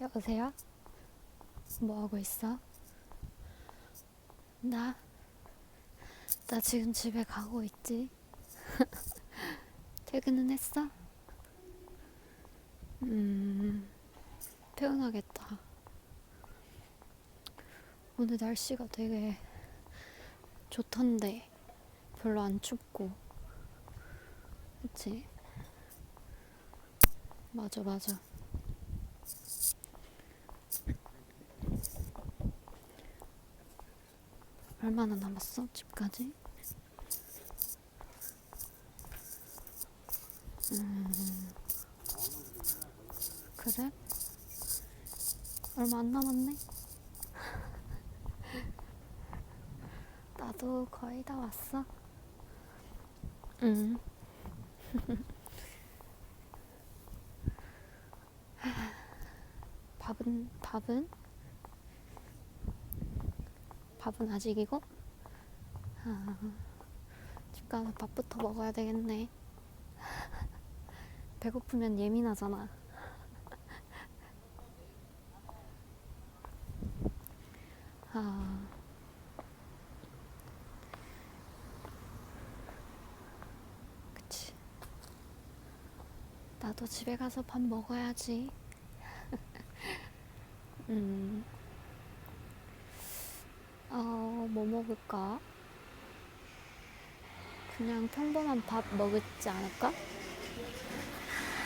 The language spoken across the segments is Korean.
여보세요? 뭐 하고 있어? 나? 나 지금 집에 가고 있지. 퇴근은 했어? 음, 퇴근하겠다. 오늘 날씨가 되게 좋던데, 별로 안 춥고. 그치? 맞아, 맞아. 얼마나 남았어? 집까지? 음, 그래? 얼마 안 남았네? 나도 거의 다 왔어. 응. 밥은, 밥은? 밥은 아직이고? 아, 집 가서 밥부터 먹어야 되겠네. 배고프면 예민하잖아. 아, 그치. 나도 집에 가서 밥 먹어야지. 음, 어, 뭐 먹을까? 그냥 평범한 밥 먹지 않을까?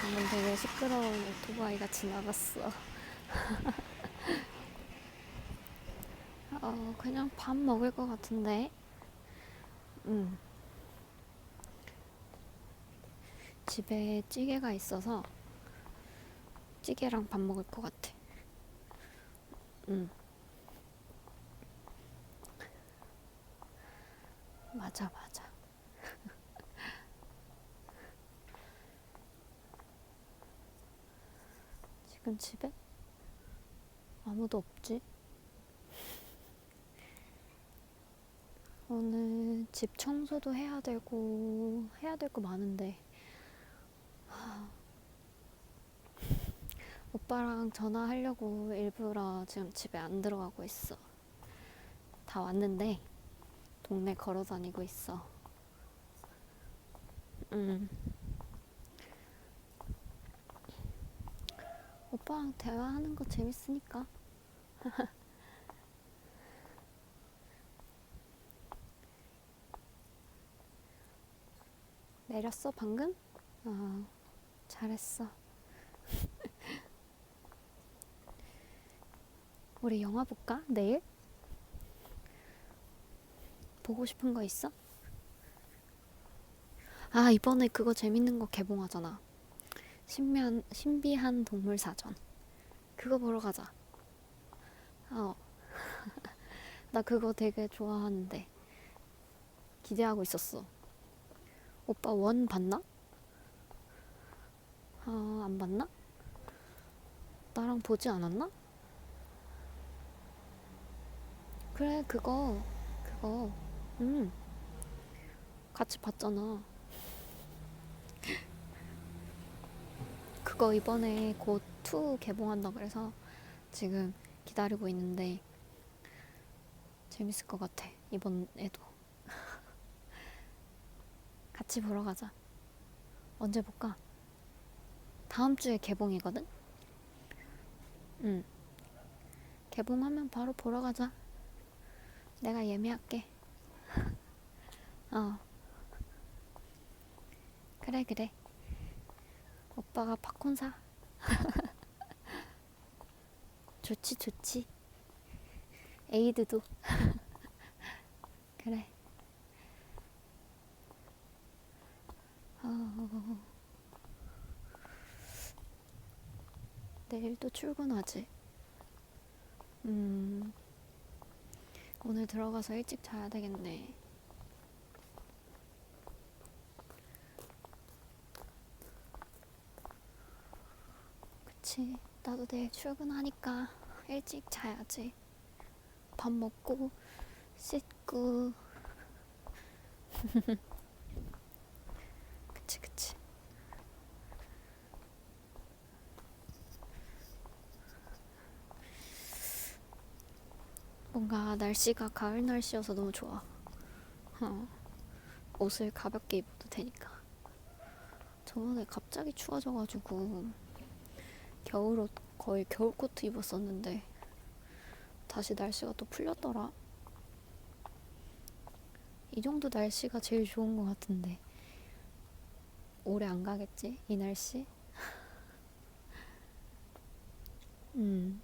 방금 되게 시끄러운 오토바이가 지나갔어. 어, 그냥 밥 먹을 것 같은데. 음. 집에 찌개가 있어서 찌개랑 밥 먹을 것 같아. 음. 맞아, 맞아. 지금 집에 아무도 없지? 오늘 집 청소도 해야 되고 해야 될 거 많은데 하, 오빠랑 전화하려고 일부러 지금 집에 안 들어가고 있어. 다 왔는데 동네 걸어 다니고 있어. 음. 오빠랑 대화하는 거 재밌으니까. 내렸어, 방금? 아, 잘했어. 우리 영화 볼까? 내일? 보고 싶은 거 있어? 아, 이번에 그거 재밌는 거 개봉하잖아. 신비한, 신비한 동물 사전. 그거 보러 가자. 어. 나 그거 되게 좋아하는데. 기대하고 있었어. 오빠 원 봤나? 아, 안 봤나? 나랑 보지 않았나? 그래, 그거, 그거. 응. 같이 봤잖아. 그거 이번에 곧 2 개봉한다 그래서 지금 기다리고 있는데 재밌을 것 같아. 이번에도. 같이 보러 가자. 언제 볼까? 다음 주에 개봉이거든? 응. 개봉하면 바로 보러 가자. 내가 예매할게. 어. 그래, 그래. 오빠가 팝콘 사. 좋지, 좋지. 에이드도. 그래. 어... 내일도 출근하지. 음, 오늘 들어가서 일찍 자야 되겠네. 그치. 나도 내일 출근하니까 일찍 자야지. 밥 먹고, 씻고. 그치, 그치. 뭔가 날씨가 가을 날씨여서 너무 좋아. 어. 옷을 가볍게 입어도 되니까. 저번에 갑자기 추워져가지고 겨울옷 거의 겨울 코트 입었었는데 다시 날씨가 또 풀렸더라. 이 정도 날씨가 제일 좋은 것 같은데 오래 안 가겠지? 이 날씨? 음.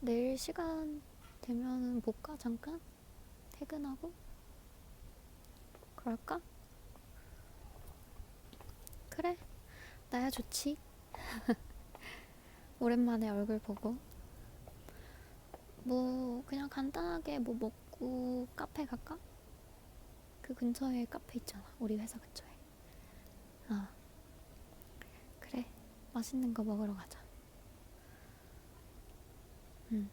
내일 시간 되면은 볼까 잠깐? 퇴근하고? 그럴까? 그래 나야 좋지 오랜만에 얼굴 보고 뭐 그냥 간단하게 뭐 먹고 카페 갈까? 그 근처에 카페 있잖아 우리 회사 근처에 아 그래 맛있는 거 먹으러 가자 음.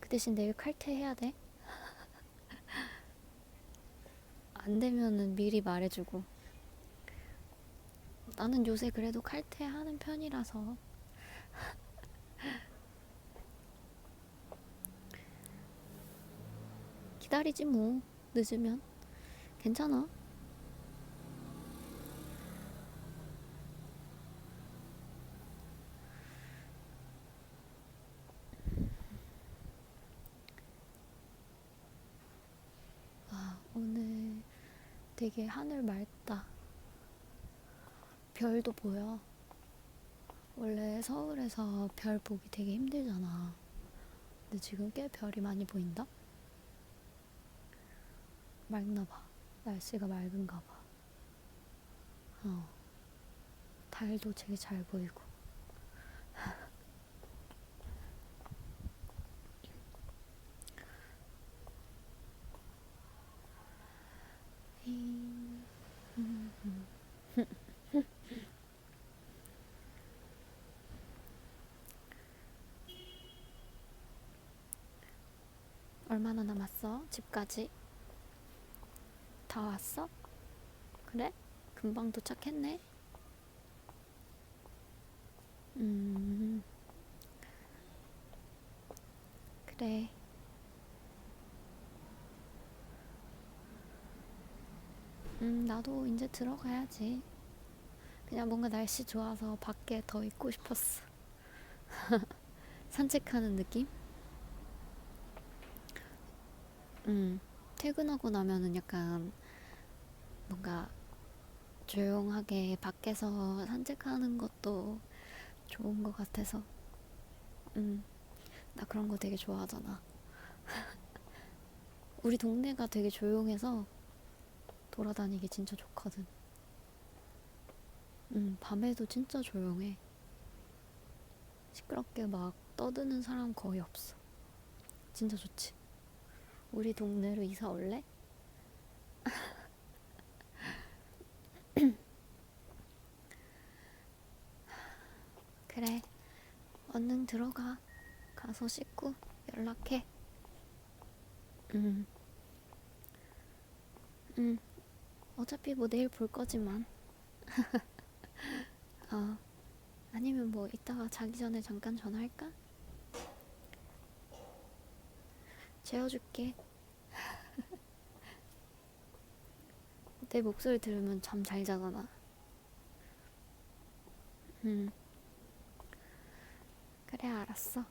그 대신 내일 칼퇴해야 돼. 안 되면은 미리 말해주고. 나는 요새 그래도 칼퇴하는 편이라서. 기다리지 뭐. 늦으면. 괜찮아. 되게 하늘 맑다. 별도 보여. 원래 서울에서 별 보기 되게 힘들잖아. 근데 지금 꽤 별이 많이 보인다? 맑나 봐. 날씨가 맑은가 봐. 어. 달도 되게 잘 보이고. 얼마나 남았어? 집까지? 다 왔어? 그래? 금방 도착했네? 음, 그래. 음, 나도 이제 들어가야지. 그냥 뭔가 날씨 좋아서 밖에 더 있고 싶었어. 산책하는 느낌? 음, 퇴근하고 나면은 약간 뭔가 조용하게 밖에서 산책하는 것도 좋은 것 같아서. 음, 나 그런 거 되게 좋아하잖아. 우리 동네가 되게 조용해서 돌아다니기 진짜 좋거든. 음, 밤에도 진짜 조용해. 시끄럽게 막 떠드는 사람 거의 없어. 진짜 좋지. 우리 동네로 이사 올래? 그래. 얼른 들어가. 가서 씻고 연락해. 응. 응. 어차피 뭐 내일 볼 거지만. 어. 아니면 뭐 이따가 자기 전에 잠깐 전화할까? 재워줄게. 내 목소리 들으면 잠 잘 자잖아. 응. 그래, 알았어.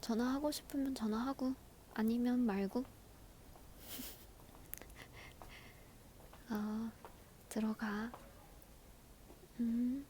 전화하고 싶으면 전화하고, 아니면 말고. 어, 들어가. 음.